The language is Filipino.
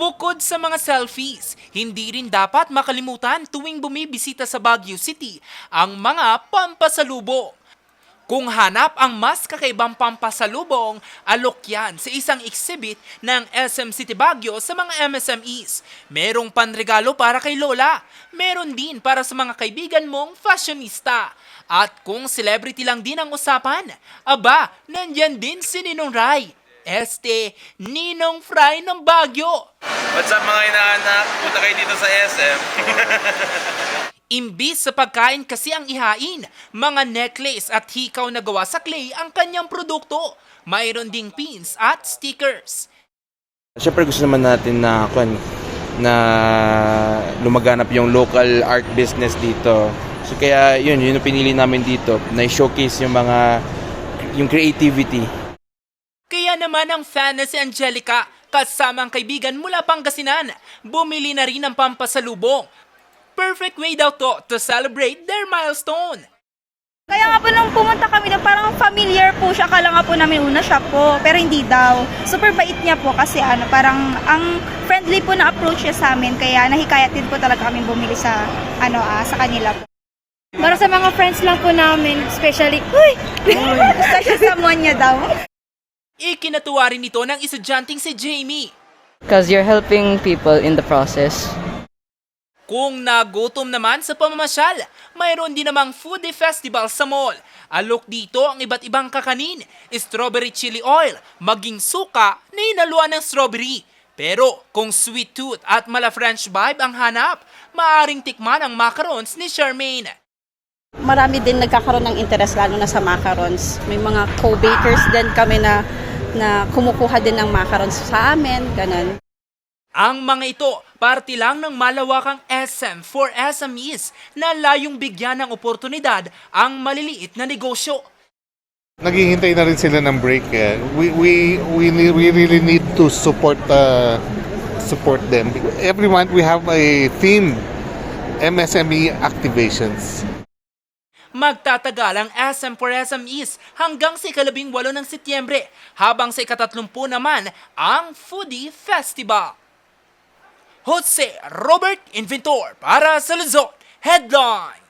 Bukod sa mga selfies, hindi rin dapat makalimutan tuwing bumibisita sa Baguio City ang mga pampasalubong. Kung hanap ang mas kakaibang pampasalubong, alok yan sa isang exhibit ng SM City Baguio sa mga MSMEs. Merong panregalo para kay Lola. Meron din para sa mga kaibigan mong fashionista. At kung celebrity lang din ang usapan, aba, nandyan din si Ninong Rai. Este, Ninong Fry ng Baguio. What's up mga inaanak? Punta kayo dito sa SM. Imbis sa pagkain kasi ang ihain, mga necklace at hikaw na gawa sa clay ang kanyang produkto. Mayroon ding pins at stickers. Siyempre gusto naman natin na kung na lumaganap yung local art business dito. So kaya yun, yun yung pinili namin dito, na showcase yung mga yung creativity. Naman ang fan na si Angelica, kasama ang kaibigan mula Pangasinan, bumili na rin ng pampasalubong. Perfect way daw to to celebrate their milestone. Kaya nga po nung pumunta kami doon, parang familiar po siya. Akala nga po namin una siya po, pero hindi daw. Super bait niya po kasi ano, parang ang friendly po na approach niya sa amin. Kaya nahikayat din po talaga kami bumili sa, ano, ah, sa kanila po. Para sa mga friends lang po namin, especially, uy! Special someone niya daw. Ikinatuwa rin ito ng estudyanteng si Jamie. Because you're helping people in the process. Kung nagutom naman sa pamamasyal, mayroon din namang foodie festival sa mall. Alok dito ang iba't ibang kakanin, strawberry chili oil, maging suka na inaluan ng strawberry. Pero kung sweet tooth at mala French vibe ang hanap, maaring tikman ang macarons ni Charmaine. marami din nagkakaroon ng interest lalo na sa macarons. May mga co-bakers din kami na na kumukuha din ng macarons sa amin, ganun. Ang mga ito, parte lang ng malawakang SM for SMEs na layong bigyan ng oportunidad ang maliliit na negosyo. Naghihintay na rin sila ng break. Eh. We, we, we, we really need to support uh, support them. Every month we have a theme, MSME activations. Magtatagal ang SM for SMEs hanggang sa ikalabing walo ng Setyembre, habang sa ikatatlumpu naman ang Foodie Festival. Jose Robert Inventor para sa Luzon Headline.